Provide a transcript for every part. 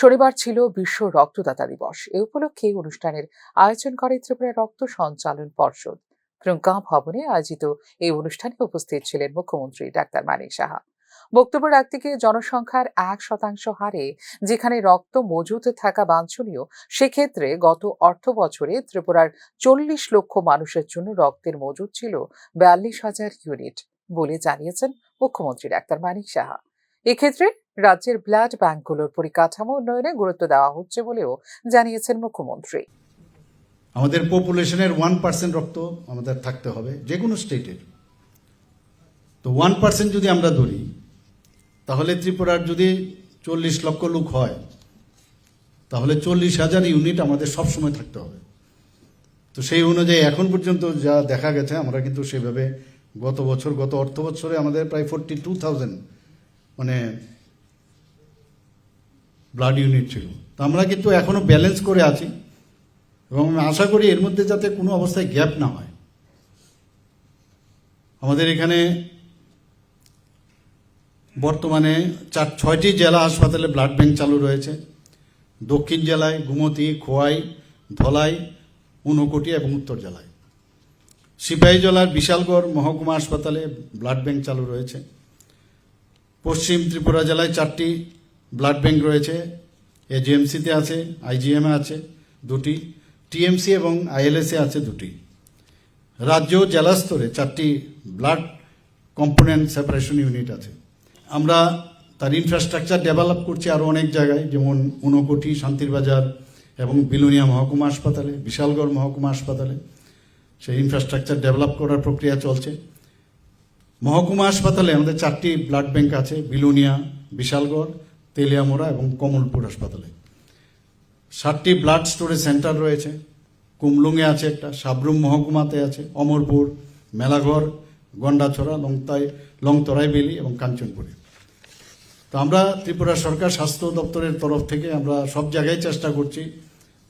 শনিবার ছিল বিশ্ব রক্তদাতা দিবস। এ উপলক্ষে অনুষ্ঠানের আয়োজন করে ত্রিপুরা রক্ত সঞ্চালন পর্ষদ। ক্রঙ্কা ভবনে আয়োজিত এই অনুষ্ঠানে উপস্থিত ছিলেন মুখ্যমন্ত্রী ডাক্তার মানিক সাহা। বক্তব্য রাখতে গিয়ে জনসংখ্যার এক শতাংশ হারে যেখানে রক্ত মজুত থাকা বাঞ্ছনীয়, সেক্ষেত্রে গত অর্থ বছরে ত্রিপুরার চল্লিশ লক্ষ মানুষের জন্য রক্তের মজুদ ছিল বিয়াল্লিশ হাজার ইউনিট বলে জানিয়েছেন মুখ্যমন্ত্রী ডাক্তার মানিক সাহা। এক্ষেত্রে রাজ্যের ব্লাড ব্যাংকগুলোর পরিকাঠামো উন্নয়নে গুরুত্ব দেওয়া হচ্ছে বলেও জানিয়েছেন মুখ্যমন্ত্রী। আমাদের পপুলেশনের ওয়ান পার্সেন্ট রক্ত আমাদের থাকতে হবে যে কোনো স্টেটের। তো ওয়ান পার্সেন্ট যদি আমরা ধরি, তাহলে ত্রিপুরার যদি চল্লিশ লক্ষ লোক হয়, তাহলে চল্লিশ হাজার ইউনিট আমাদের সবসময় থাকতে হবে। তো সেই অনুযায়ী এখন পর্যন্ত যা দেখা গেছে, আমরা কিন্তু সেভাবে গত বছর, গত অর্থ বছরে আমাদের প্রায় ফোরটি টু থাউজেন্ড মানে ব্লাড ইউনিট ছিল। তো আমরা কিন্তু এখনও ব্যালেন্স করে আছি এবং আমি আশা করি এর মধ্যে যাতে কোনো অবস্থায় গ্যাপ না হয়। আমাদের এখানে বর্তমানে চার, ছয়টি জেলা হাসপাতালে ব্লাড ব্যাংক চালু রয়েছে। দক্ষিণ জেলায় গুমতি, খোয়াই, ধলাই, ঊনকোটি এবং উত্তর জেলায়। সিপাহী জেলার বিশালগড় মহকুমা হাসপাতালে ব্লাড ব্যাংক চালু রয়েছে। পশ্চিম ত্রিপুরা জেলায় চারটি ব্লাড ব্যাংক রয়েছে এজিএমসিতে আছে আইজিএমে আছে দুটি টিএমসি এবং আইএলএসে আছে দুটি। রাজ্য জেলা স্তরে চারটি ব্লাড কম্পোনেন্ট সেপারেশন ইউনিট আছে। আমরা তার ইনফ্রাস্ট্রাকচার ডেভেলপ করছি আরও অনেক জায়গায়, যেমন ঊনকোটি শান্তিরবাজার এবং বিলুনিয়া মহকুমা হাসপাতালে, বিশালগড় মহকুমা হাসপাতালে। সেই ইনফ্রাস্ট্রাকচার ডেভেলপ করার প্রক্রিয়া চলছে। মহকুমা হাসপাতালে আমাদের চারটি ব্লাড ব্যাংক আছে, বিলুনিয়া, বিশালগড়, তেলিয়ামোড়া এবং কমলপুর হাসপাতালে। ষাটটি ব্লাড স্টোরেজ সেন্টার রয়েছে, কুমলুঙে আছে একটা, সাবরুম মহকুমাতে আছে, অমরপুর, মেলাঘর, গন্ডাছড়া, লংতাই লংতরাইবেলি এবং কাঞ্চনপুরে। তো আমরা ত্রিপুরা সরকার স্বাস্থ্য দপ্তরের তরফ থেকে আমরা সব জায়গায় চেষ্টা করছি,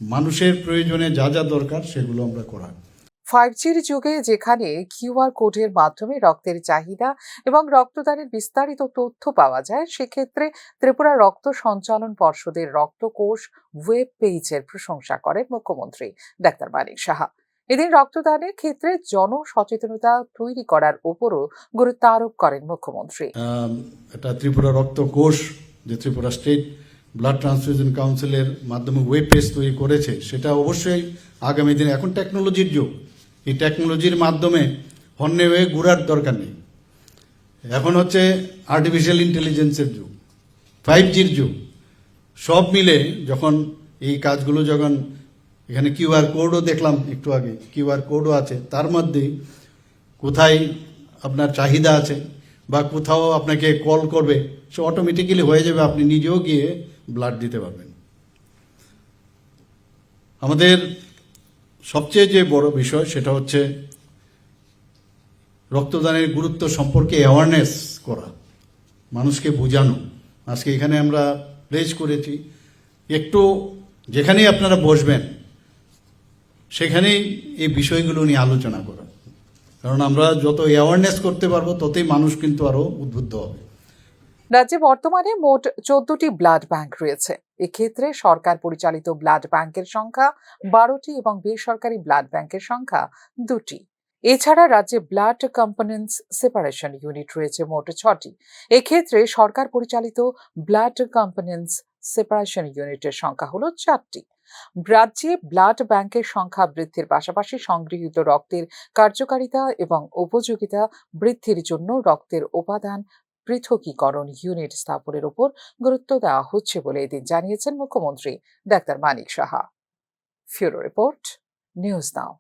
মানুষের প্রয়োজনে যা যা দরকার সেগুলো আমরা করার। ফাইভ জির যুগে যেখানে কিউআর কোডের মাধ্যমে রক্তের চাহিদা এবং রক্তদানের বিস্তারিত তথ্য পাওয়া যায়, সেক্ষেত্রে ত্রিপুরা রক্ত সঞ্চালন পর্ষদের রক্তকোষ ওয়েব পেজের প্রশংসা করেন মুখ্যমন্ত্রী ডাক্তার মানিক সাহা। এদিন রক্তদানের ক্ষেত্রে জনসচেতনতা তৈরি করার উপরও গুরুত্ব আরোপ করেন মুখ্যমন্ত্রী। এটা ত্রিপুরা রক্ত কোষ যে ত্রিপুরা স্টেট ব্লাড ট্রান্সফিউশন কাউন্সিলের মাধ্যমে ওয়েব পেজ তৈরি করেছে, সেটা অবশ্যই আগামী দিনে, এখন টেকনোলজির যুগ এই টেকনোলজির মাধ্যমে হন্যে হয়ে ঘুরার দরকার নেই। এখন হচ্ছে আর্টিফিশিয়াল ইন্টেলিজেন্সের যুগ ফাইভ জির যুগ। সব মিলে যখন এই কাজগুলো যখন এখানে কিউআর কোডও দেখলাম একটু আগে কিউআর কোডও আছে, তার মধ্যেই কোথায় আপনার চাহিদা আছে বা কোথাও আপনাকে কল করবে, সে অটোমেটিক্যালি হয়ে যাবে, আপনি নিজেও গিয়ে ব্লাড দিতে পারবেন। আমাদের সবচেয়ে যে বড় বিষয় সেটা হচ্ছে রক্তদানের গুরুত্ব সম্পর্কে অ্যাওয়ারনেস করা, মানুষকে বোঝানো। আজকে এখানে আমরা প্লেস করেছি, একটু যেখানেই আপনারা বসবেন, সেখানেই এই বিষয়গুলো নিয়ে আলোচনা করা। কারণ আমরা যত অ্যাওয়ারনেস করতে পারব, ততই মানুষ কিন্তু আরও উদ্বুদ্ধ হবে। রাজ্যে বর্তমানে মোট চোদ্দটি ব্লাড ব্যাংক রয়েছে। এক্ষেত্রে সরকার পরিচালিত ব্লাড ব্যাংকের সংখ্যা বারোটি এবং বেসরকারি ব্লাড ব্যাংকের সংখ্যা দুটি। এছাড়া রাজ্যে ব্লাড কম্পোনেন্টস সেপারেশন ইউনিট রয়েছে মোট ছটি। এক্ষেত্রে সরকার পরিচালিত ব্লাড কম্পোনেন্টস সেপারেশন ইউনিটের সংখ্যা হলো চারটি। রাজ্যে ব্লাড ব্যাংকের সংখ্যা বৃদ্ধির পাশাপাশি সংগৃহীত রক্তের কার্যকারিতা এবং উপযোগিতা বৃদ্ধির জন্য রক্তের উপাদান পৃথকীকরণ ইউনিট স্থাপনের উপর গুরুত্ব দেওয়া হচ্ছে বলে এদিন জানিয়েছেন মুখ্যমন্ত্রী doctor Manik Saha. Bureau report, news now.